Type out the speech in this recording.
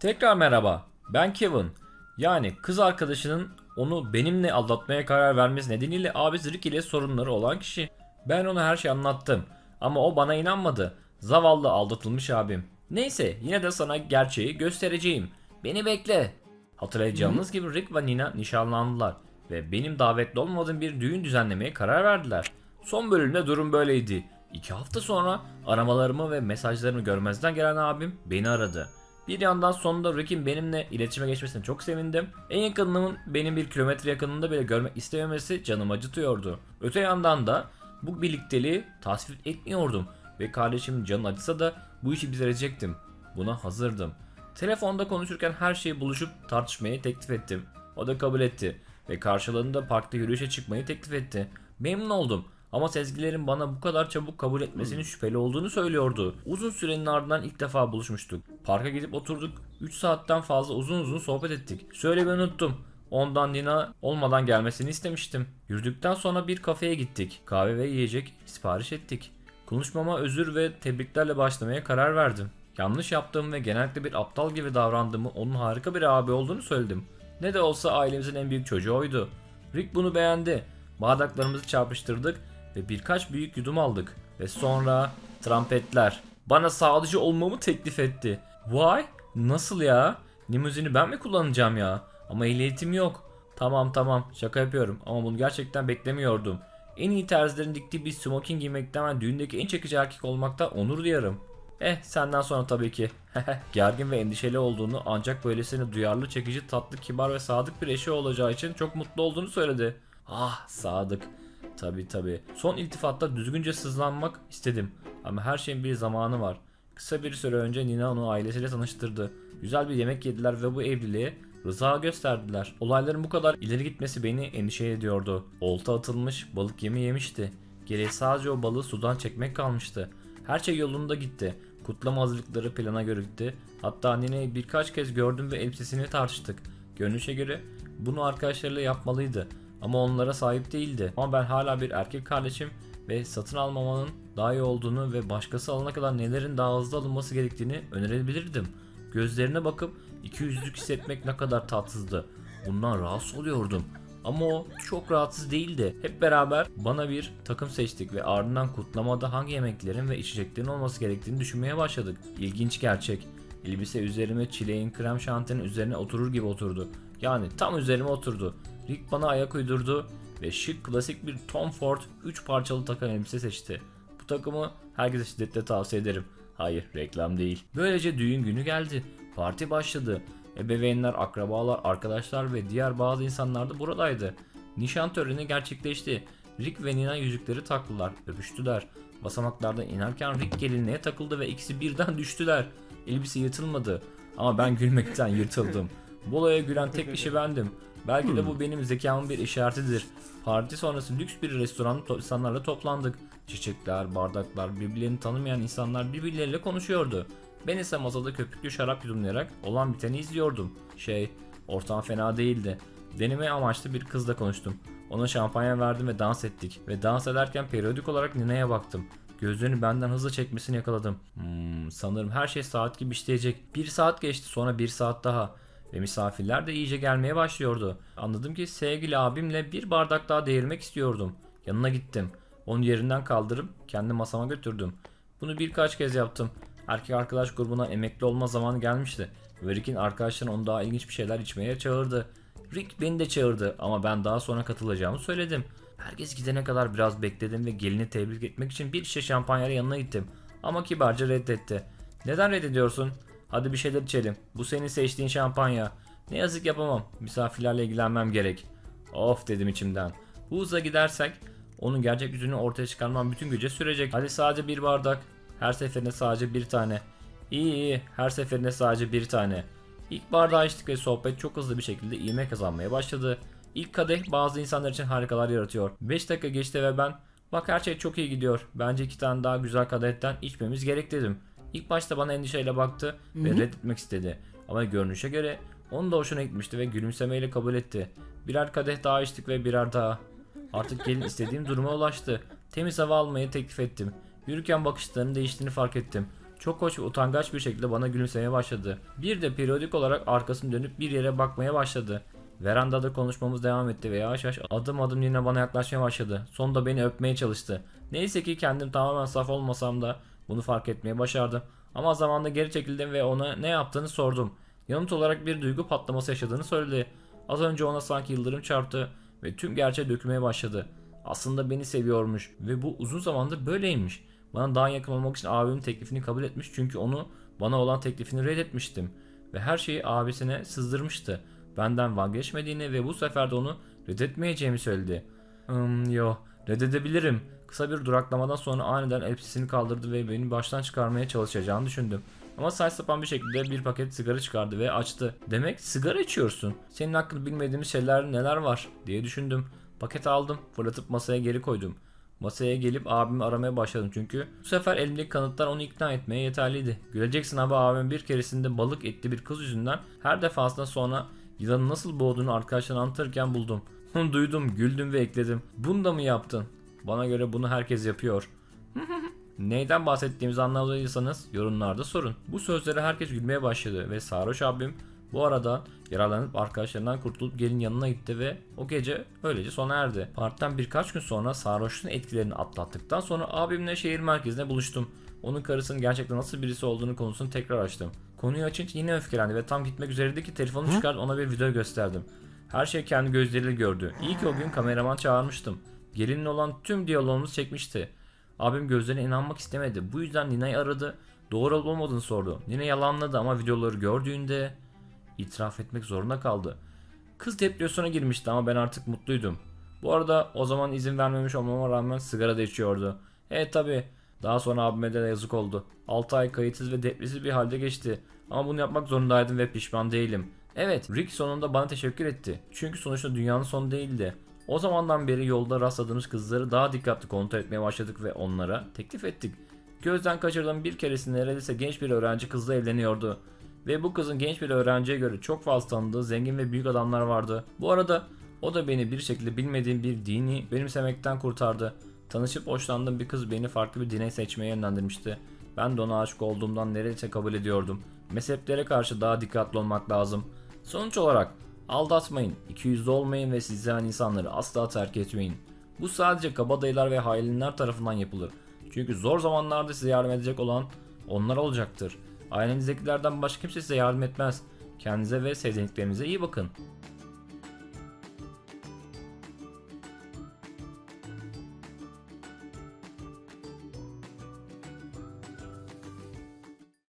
Tekrar merhaba. Ben Kevin. Yani kız arkadaşının onu benimle aldatmaya karar vermesi nedeniyle abisi Rick ile sorunları olan kişi. Ben ona her şeyi anlattım. Ama o bana inanmadı. Zavallı aldatılmış abim. Neyse yine de sana gerçeği göstereceğim. Beni bekle. Hatırlayacağınız gibi Rick ve Nina nişanlandılar. Ve benim davetli olmadığım bir düğün düzenlemeye karar verdiler. Son bölümde durum böyleydi. İki hafta sonra aramalarımı ve mesajlarımı görmezden gelen abim beni aradı. Bir yandan sonunda Rick'in benimle iletişime geçmesine çok sevindim. En yakınımın benim bir kilometre yakınında bile görmek istememesi canımı acıtıyordu. Öte yandan da bu birlikteliği tasvip etmiyordum. Ve kardeşimin canı acısa da bu işi bitirecektim. Buna hazırdım. Telefonda konuşurken her şeyi buluşup tartışmayı teklif ettim. O da kabul etti ve karşılığında parkta yürüyüşe çıkmayı teklif etti. Memnun oldum ama sezgilerin bana bu kadar çabuk kabul etmesinin şüpheli olduğunu söylüyordu. Uzun sürenin ardından ilk defa buluşmuştuk. Parka gidip oturduk. 3 saatten fazla uzun uzun sohbet ettik. Söylemeyi unuttum. Ondan Nina olmadan gelmesini istemiştim. Yürüdükten sonra bir kafeye gittik. Kahve ve yiyecek sipariş ettik. Konuşmama özür ve tebriklerle başlamaya karar verdim. Yanlış yaptığımı ve genellikle bir aptal gibi davrandığımı onun harika bir abi olduğunu söyledim. Ne de olsa ailemizin en büyük çocuğu oydu. Rick bunu beğendi. Bardaklarımızı çarpıştırdık ve birkaç büyük yudum aldık. Ve sonra trampetler. Bana sağlıcı olmamı teklif etti. Vay nasıl ya? Limuzini ben mi kullanacağım ya? Ama ehliyetim yok. Tamam tamam şaka yapıyorum ama bunu gerçekten beklemiyordum. En iyi terzilerin diktiği bir smoking giymekten ben düğündeki en çekici erkek olmaktan onur duyarım. Eh senden sonra tabii ki. Gergin ve endişeli olduğunu ancak böylesine duyarlı, çekici, tatlı, kibar ve sadık bir eşi olacağı için çok mutlu olduğunu söyledi. Ah sadık. Tabii tabii. Son iltifatta düzgünce sızlanmak istedim. Ama her şeyin bir zamanı var. Kısa bir süre önce Nina onu ailesiyle tanıştırdı. Güzel bir yemek yediler ve bu evliliğe rıza gösterdiler. Olayların bu kadar ileri gitmesi beni endişe ediyordu. Olta atılmış, balık yemi yemişti. Geriye sadece o balığı sudan çekmek kalmıştı. Her şey yolunda gitti. Kutlama hazırlıkları plana göre gitti. Hatta Nine'yi birkaç kez gördüm ve elbisesini tartıştık. Görünüşe göre bunu arkadaşlarıyla yapmalıydı. Ama onlara sahip değildi. Ama ben hala bir erkek kardeşim ve satın almamanın daha iyi olduğunu ve başkası alana kadar nelerin daha hızlı alınması gerektiğini önerebilirdim. Gözlerine bakıp iki yüzlük hissetmek ne kadar tatsızdı. Bundan rahatsız oluyordum. Ama o çok rahatsız değildi. Hep beraber bana bir takım seçtik ve ardından kutlamada hangi yemeklerin ve içeceklerin olması gerektiğini düşünmeye başladık. İlginç gerçek. Elbise üzerime çileğin krem şantinin üzerine oturur gibi oturdu. Yani tam üzerime oturdu. Rick bana ayak uydurdu ve şık klasik bir Tom Ford 3 parçalı takım elbise seçti. Bu takımı herkese şiddetle tavsiye ederim. Hayır reklam değil. Böylece düğün günü geldi. Parti başladı. Ebeveynler, akrabalar, arkadaşlar ve diğer bazı insanlar da buradaydı. Nişan töreni gerçekleşti. Rick ve Nina yüzükleri taktılar, öpüştüler. Basamaklardan inerken Rick gelinliğe takıldı ve ikisi birden düştüler. Elbise yırtılmadı ama ben gülmekten yırtıldım. Bu olaya gülen tek kişi bendim. Belki de bu benim zekamın bir işaretidir. Parti sonrası lüks bir restoranda to- insanlarla toplandık. Çiçekler, bardaklar, birbirlerini tanımayan insanlar birbirleriyle konuşuyordu. Ben ise masada köpüklü şarap yudumlayarak olan biteni izliyordum. Şey, ortam fena değildi. Deneme amaçlı bir kızla konuştum. Ona şampanya verdim ve dans ettik. Ve dans ederken periyodik olarak Nina'ya baktım. Gözlerini benden hızlı çekmesini yakaladım. Hmm, sanırım her şey saat gibi işleyecek. Bir saat geçti sonra bir saat daha. Ve misafirler de iyice gelmeye başlıyordu. Anladım ki sevgili abimle bir bardak daha değirmek istiyordum. Yanına gittim. Onu yerinden kaldırıp kendi masama götürdüm. Bunu birkaç kez yaptım. Erkek arkadaş grubuna emekli olma zamanı gelmişti. Ve Rick'in arkadaşları onu daha ilginç bir şeyler içmeye çağırdı. Rick beni de çağırdı ama ben daha sonra katılacağımı söyledim. Herkes gidene kadar biraz bekledim ve gelini tebrik etmek için bir şişe şampanyayla yanına gittim. Ama kibarca reddetti. Neden reddediyorsun? Hadi bir şeyler içelim. Bu senin seçtiğin şampanya. Ne yazık yapamam. Misafirlerle ilgilenmem gerek. Of dedim içimden. Bu hızla gidersek onun gerçek yüzünü ortaya çıkarmam bütün gece sürecek. Hadi sadece bir bardak. Her seferinde sadece bir tane. İyi iyi. Her seferinde sadece bir tane. İlk bardağı içtik ve sohbet çok hızlı bir şekilde ivme kazanmaya başladı. İlk kadeh bazı insanlar için harikalar yaratıyor. 5 dakika geçti ve ben bak her şey çok iyi gidiyor. Bence iki tane daha güzel kadehten içmemiz gerek dedim. İlk başta bana endişeyle baktı ve reddetmek istedi. Ama görünüşe göre onun da hoşuna gitmişti ve gülümsemeyle kabul etti. Birer kadeh daha içtik ve birer daha. Artık gelin istediğim duruma ulaştı. Temiz hava almayı teklif ettim. Yürürken bakışlarının değiştiğini fark ettim. Çok hoş ve utangaç bir şekilde bana gülümsemeye başladı. Bir de periyodik olarak arkasını dönüp bir yere bakmaya başladı. Verandada konuşmamız devam etti ve yavaş yavaş adım adım yine bana yaklaşmaya başladı. Sonunda beni öpmeye çalıştı. Neyse ki kendim tamamen saf olmasam da bunu fark etmeye başardım. Ama zamanla geri çekildim ve ona ne yaptığını sordum. Yanıt olarak bir duygu patlaması yaşadığını söyledi. Az önce ona sanki yıldırım çarptı ve tüm gerçeği dökülmeye başladı. Aslında beni seviyormuş ve bu uzun zamandır böyleymiş. Bana daha yakın olmak için abimin teklifini kabul etmiş çünkü onu bana olan teklifini reddetmiştim. Ve her şeyi abisine sızdırmıştı. Benden vazgeçmediğini ve bu sefer de onu reddetmeyeceğimi söyledi. Hmm, yo reddedebilirim. Kısa bir duraklamadan sonra aniden elbisesini kaldırdı ve beni baştan çıkarmaya çalışacağını düşündüm. Ama saç sapan bir şekilde bir paket sigara çıkardı ve açtı. Demek sigara içiyorsun. Senin hakkında bilmediğimiz şeyler neler var diye düşündüm. Paket aldım, fırlatıp masaya geri koydum. Masaya gelip abimi aramaya başladım çünkü bu sefer elimdeki kanıtlar onu ikna etmeye yeterliydi. Göreceksin abi abim bir keresinde balık etli bir kız yüzünden her defasında sonra yılanı nasıl boğduğunu arkadaşlarına anlatırken buldum. Duydum, güldüm ve ekledim. Bunu da mı yaptın? Bana göre bunu herkes yapıyor. Neyden bahsettiğimizi anlamadıysanız yorumlarda sorun. Bu sözlere herkes gülmeye başladı ve Sarhoş abim bu arada yaralanıp arkadaşlarından kurtulup gelin yanına gitti ve o gece öylece sona erdi. Partiden birkaç gün sonra sarhoşluğun etkilerini atlattıktan sonra abimle şehir merkezinde buluştum. Onun karısının gerçekten nasıl birisi olduğunu konusunu tekrar açtım. Konuyu açınca yine öfkelendi ve tam gitmek üzereydi ki telefonu çıkarıp ona bir video gösterdim. Her şey kendi gözleriyle gördü. İyi ki o gün kameraman çağırmıştım. Gelinle olan tüm diyalogumuzu çekmişti. Abim gözlerine inanmak istemedi. Bu yüzden Nina'yı aradı. Doğru olup olmadığını sordu. Nina yalanladı ama videoları gördüğünde itiraf etmek zorunda kaldı. Kız depresyona girmişti ama ben artık mutluydum. Bu arada o zaman izin vermemiş olmama rağmen sigara da içiyordu. Evet tabi. Daha sonra abime de yazık oldu. 6 ay kayıtsız ve depresif bir halde geçti. Ama bunu yapmak zorundaydım ve pişman değilim. Evet, Rick sonunda bana teşekkür etti. Çünkü sonuçta dünyanın sonu değildi. O zamandan beri yolda rastladığımız kızları daha dikkatli kontrol etmeye başladık ve onlara teklif ettik. Gözden kaçırdığım bir keresinde neredeyse genç bir öğrenci kızla evleniyordu. Ve bu kızın genç bir öğrenciye göre çok fazla tanıdığı zengin ve büyük adamlar vardı. Bu arada o da beni bir şekilde bilmediğim bir dini benimsemekten kurtardı. Tanışıp hoşlandığım bir kız beni farklı bir dine seçmeye yönlendirmişti. Ben de ona aşık olduğumdan neredeyse kabul ediyordum. Mezheplere karşı daha dikkatli olmak lazım. Sonuç olarak aldatmayın, ikiyüzlü olmayın ve sizi seven insanları asla terk etmeyin. Bu sadece kabadayılar ve hainler tarafından yapılır. Çünkü zor zamanlarda size yardım edecek olan onlar olacaktır. Ailenizdekilerden başka kimse size yardım etmez. Kendinize ve sevdiklerinize iyi bakın.